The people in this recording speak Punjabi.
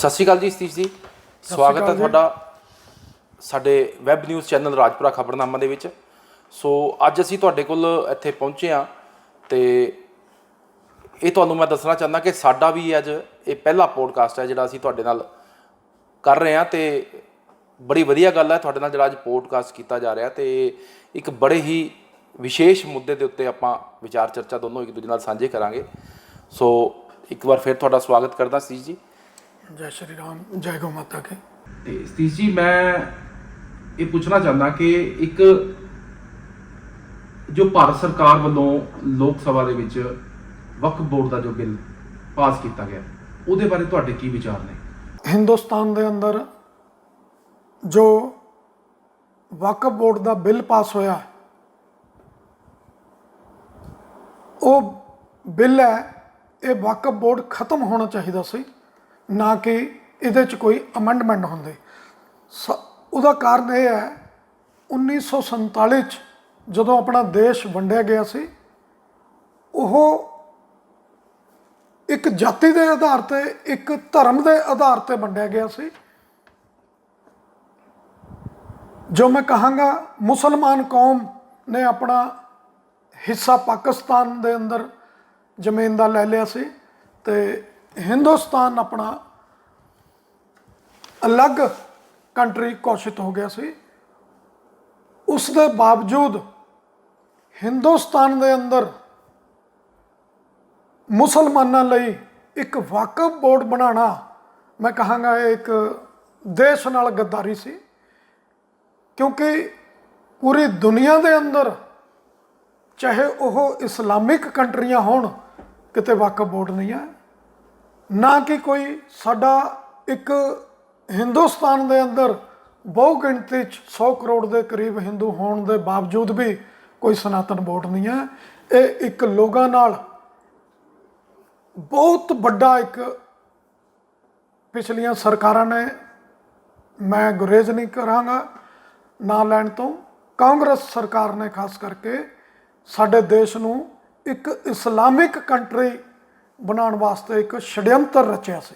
ਸਤਿ ਸ਼੍ਰੀ ਅਕਾਲ ਜੀ ਸਤੀਸ਼ ਜੀ। ਸਵਾਗਤ ਹੈ। ਤੁਹਾਡਾ ਸਾਡੇ ਵੈਬ ਨਿਊਜ਼ ਚੈਨਲ ਰਾਜਪੁਰਾ ਖਬਰਨਾਮਾ ਦੇ ਵਿੱਚ। ਸੋ ਅੱਜ ਅਸੀਂ ਤੁਹਾਡੇ ਕੋਲ ਇੱਥੇ ਪਹੁੰਚੇ ਹਾਂ ਤੇ ਇਹ ਤੁਹਾਨੂੰ ਮੈਂ ਦੱਸਣਾ ਚਾਹੁੰਦਾ ਕਿ ਸਾਡਾ ਵੀ ਅੱਜ ਇਹ ਪਹਿਲਾ ਪੋਡਕਾਸਟ ਹੈ ਜਿਹੜਾ ਅਸੀਂ ਤੁਹਾਡੇ ਨਾਲ ਕਰ ਰਹੇ ਹਾਂ ਤੇ ਬੜੀ ਵਧੀਆ ਗੱਲ ਹੈ ਤੁਹਾਡੇ ਨਾਲ ਜਿਹੜਾ ਅੱਜ ਪੋਡਕਾਸਟ ਕੀਤਾ ਜਾ ਰਿਹਾ ਤੇ ਇੱਕ ਬੜੇ ਹੀ ਵਿਸ਼ੇਸ਼ ਮੁੱਦੇ ਦੇ ਉੱਤੇ ਆਪਾਂ ਵਿਚਾਰ ਚਰਚਾ ਦੋਨੋਂ ਇੱਕ ਦੂਜੇ ਨਾਲ ਸਾਂਝੇ ਕਰਾਂਗੇ। ਸੋ ਇੱਕ ਵਾਰ ਫਿਰ ਤੁਹਾਡਾ ਸਵਾਗਤ ਕਰਦਾ ਸਤੀਸ਼ ਜੀ। ਜੈ ਸ਼੍ਰੀ ਰਾਮ ਜੈ ਗੋ ਮਾਤਾ ਕੀ। ਤੇ ਸਤੀਸ਼ ਜੀ ਮੈਂ ਇਹ ਪੁੱਛਣਾ ਚਾਹੁੰਦਾ ਕਿ ਇੱਕ ਜੋ ਭਾਰਤ ਸਰਕਾਰ ਵੱਲੋਂ ਲੋਕ ਸਭਾ ਦੇ ਵਿੱਚ ਵਕਫ ਬੋਰਡ ਦਾ ਜੋ ਬਿੱਲ ਪਾਸ ਕੀਤਾ ਗਿਆ ਉਹਦੇ ਬਾਰੇ ਤੁਹਾਡੇ ਕੀ ਵਿਚਾਰ ਨੇ? ਹਿੰਦੁਸਤਾਨ ਦੇ ਅੰਦਰ ਜੋ ਵਕਫ ਬੋਰਡ ਦਾ ਬਿੱਲ ਪਾਸ ਹੋਇਆ ਉਹ ਬਿੱਲ ਹੈ ਇਹ ਵਕਫ ਬੋਰਡ ਖਤਮ ਹੋਣਾ ਚਾਹੀਦਾ ਸੀ। ਨਾ ਕਿ ਇਹਦੇ 'ਚ ਕੋਈ ਅਮੈਂਡਮੈਂਟ ਹੁੰਦੇ। ਸ- ਉਹਦਾ ਕਾਰਨ ਇਹ ਹੈ 1947 ਚ ਜਦੋਂ ਆਪਣਾ ਦੇਸ਼ ਵੰਡਿਆ ਗਿਆ ਸੀ, ਉਹ ਇੱਕ ਜਾਤੀ ਦੇ ਆਧਾਰ ਤੇ, ਇੱਕ ਧਰਮ ਦੇ ਆਧਾਰ ਤੇ ਵੰਡਿਆ ਗਿਆ ਸੀ। ਜੋ ਮੈਂ ਕਹਾਂਗਾ, ਮੁਸਲਮਾਨ ਕੌਮ ਨੇ ਆਪਣਾ ਹਿੱਸਾ ਪਾਕਿਸਤਾਨ ਦੇ ਅੰਦਰ ਜ਼ਮੀਨ ਦਾ ਲੈ ਲਿਆ ਸੀ ਤੇ ਹਿੰਦੁਸਤਾਨ ਆਪਣਾ ਅਲੱਗ ਕੰਟਰੀ ਘੋਸ਼ਿਤ ਹੋ ਗਿਆ ਸੀ। ਉਸ ਦੇ ਬਾਵਜੂਦ ਹਿੰਦੁਸਤਾਨ ਦੇ ਅੰਦਰ ਮੁਸਲਮਾਨਾਂ ਲਈ ਇੱਕ ਵਾਕਫ ਬੋਰਡ ਬਣਾਉਣਾ, ਮੈਂ ਕਹਾਂਗਾ ਇਹ ਇੱਕ ਦੇਸ਼ ਨਾਲ ਗੱਦਾਰੀ ਸੀ। ਕਿਉਂਕਿ ਪੂਰੀ ਦੁਨੀਆ ਦੇ ਅੰਦਰ ਚਾਹੇ ਉਹ ਇਸਲਾਮਿਕ ਕੰਟਰੀਆਂ ਹੋਣ, ਕਿਤੇ ਵਾਕਫ ਬੋਰਡ ਨਹੀਂ ਹੈ। ਨਾ ਕਿ ਕੋਈ ਸਾਡਾ ਇੱਕ ਹਿੰਦੁਸਤਾਨ ਦੇ ਅੰਦਰ ਬਹੁ ਗਿਣਤੀ ਚ 100 ਕਰੋੜ ਦੇ ਕਰੀਬ ਹਿੰਦੂ ਹੋਣ ਦੇ ਬਾਵਜੂਦ ਵੀ ਕੋਈ ਸਨਾਤਨ ਬੋਰਡ ਨਹੀਂ ਹੈ। ਇਹ ਇੱਕ ਲੋਕਾਂ ਨਾਲ ਬਹੁਤ ਵੱਡਾ ਇੱਕ ਪਿਛਲੀਆਂ ਸਰਕਾਰਾਂ ਨੇ ਮੈਂ ਗੁਰੇਜ਼ ਨਹੀਂ ਕਰਾਂਗਾ ਨਾ ਲੈਣ ਤੋਂ। ਕਾਂਗਰਸ ਸਰਕਾਰ ਨੇ ਖਾਸ ਕਰਕੇ ਸਾਡੇ ਦੇਸ਼ ਨੂੰ ਇੱਕ ਇਸਲਾਮਿਕ ਕੰਟਰੀ ਬਣਾਉਣ ਵਾਸਤੇ ਇੱਕ ਛੜਯੰਤਰ ਰਚਿਆ ਸੀ।